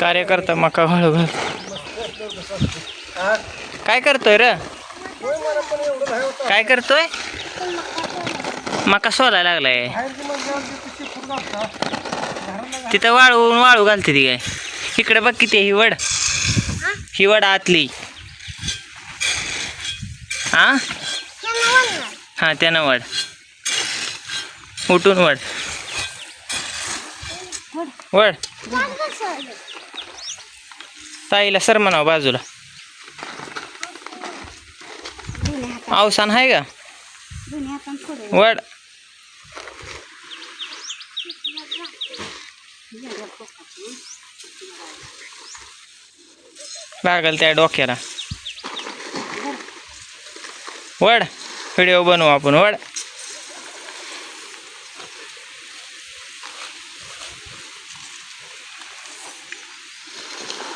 कार्यकर्ता मका हळू घाल काय करतोय र? काय करतोय? मका सोलाय लागलाय. तिथं वाळवून वाळू घालते ती काय. इकडे बघ किती आहे ही वड. ही वड आतली. हा हा त्यानं वड. उठून वड. वड. ताईला सर म्हणावं बाजूला. अवसान आहे का? वड. लागल त्या डोक्याला. वड. व्हिडिओ बनवू आपण. वड.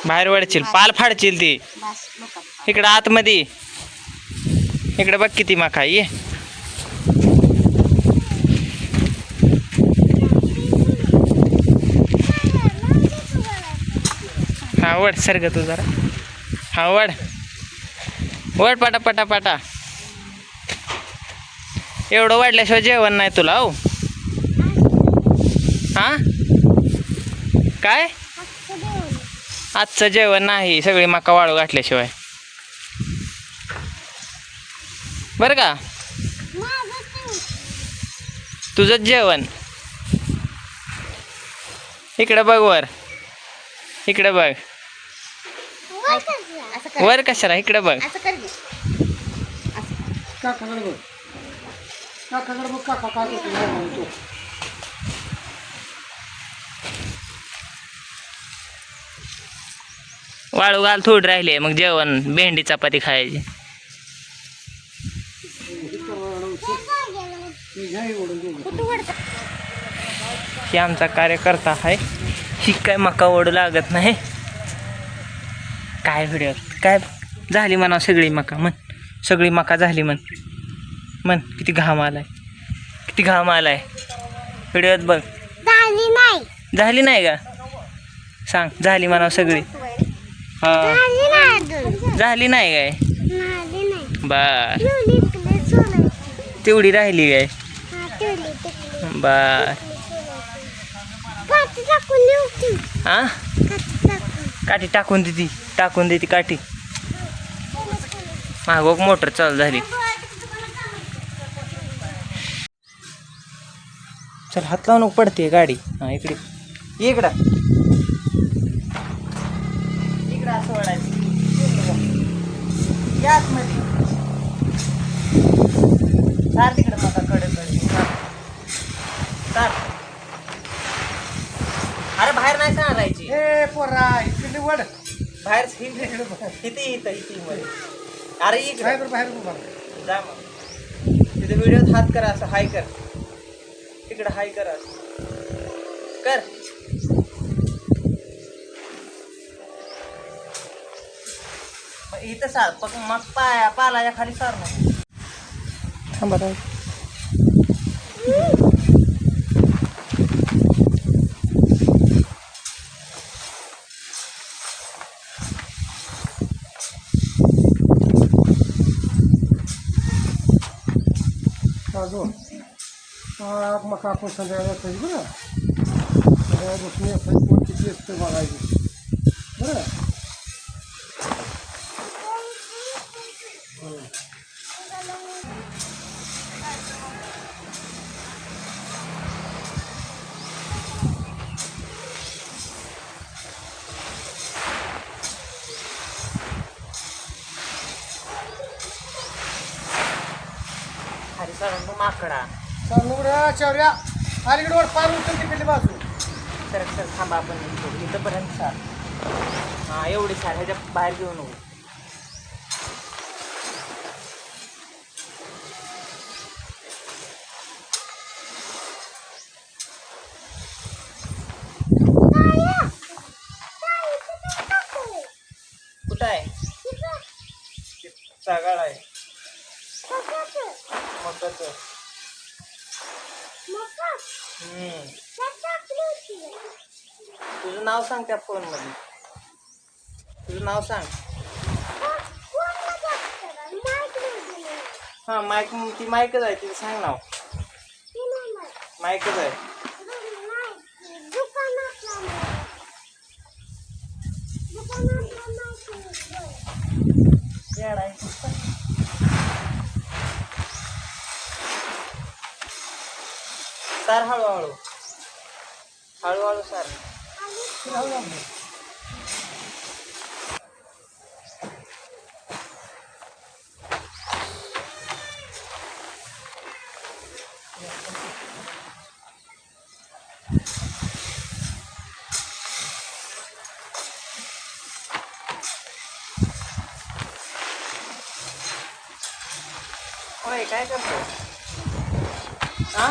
बाहेर वडशील पाल फाडशील ती. इकडं आतमध्ये इकडे बघ किती मका ये. हा वड सरग तू जरा. हा वड वड पाटा पाटा पाटा. एवढं वाढल्याशिवाय जेवण नाही तुला हो. हा? काय? आजचं जेवण नाही सगळी मका वाळू घातल्याशिवाय. बरं का? तुझंच जेवण. इकडं बघ वर. इकडं बघ. वर कशाला? इकडं बघ. काकाकडे बघ. काकाकडे बघ काका काय करतो नाही म्हणतो वाळू घाल थोडी राहिली मग जेवण भेंडी चपाती खायची? ही आमचा कार्यकर्ता आहे. ही काय मका ओढू लागत नाही. काय व्हिडिओ काय झाली म्हणा सगळी मका? म्हण. सगळी मका झाली म्हण. म्हण किती घाम आलाय. किती घाम आलाय. व्हिडिओत बघ. झाली नाही. झाली नाही का? सांग झाली म्हणा सगळी. हा. झाली नाही काय? बर. तेवढी राहिली काय. बर? हा? काठी टाकून. देती टाकून देती काठी. मागोक मोटर चालू झाली. चल हात लावून पडते गाडी. हा इकडं. इकडं असं वळायचं. या आतमध्ये. चाल तिकडं माझा कडे कडे. चाल. अरे बाहेर नाही सांगायची ए पोरा इकडे वड बाहेर किती इथं इथे मध्ये अरे इकडे. बाहेर बाहेर उभा. जा मग. तिथे व्हिडिओत हात करा असं. हाय कर. तिकडे हाय कर असं. कर. इथं सार पक मग पाया पालाच्या खाली सार मग. थांबा थांबा. मग आपण संध्याकाळी असायची बरं. संध्याकाळी बसून बघायची? बरं. तू माकडा. चालू चौऱ्या अलीकडे वर पार उचल तिकडली बाजू. सर सर थांबा आपण इथं- इथंपर्यंत सार हां एवढी सार ह्याच्या बाहेर घेऊ नको. कुठं आहे? सगळं आहे. मकाचं तुझं नाव सांग त्या फोनमध्ये. तुझं नाव सांग. हां माईक ती माईकच आहे तिचं सांग नाव. माईकच आहे. येड आहे नुसतं. सार हळूहळू हळूहळू सार होय काय करतो हा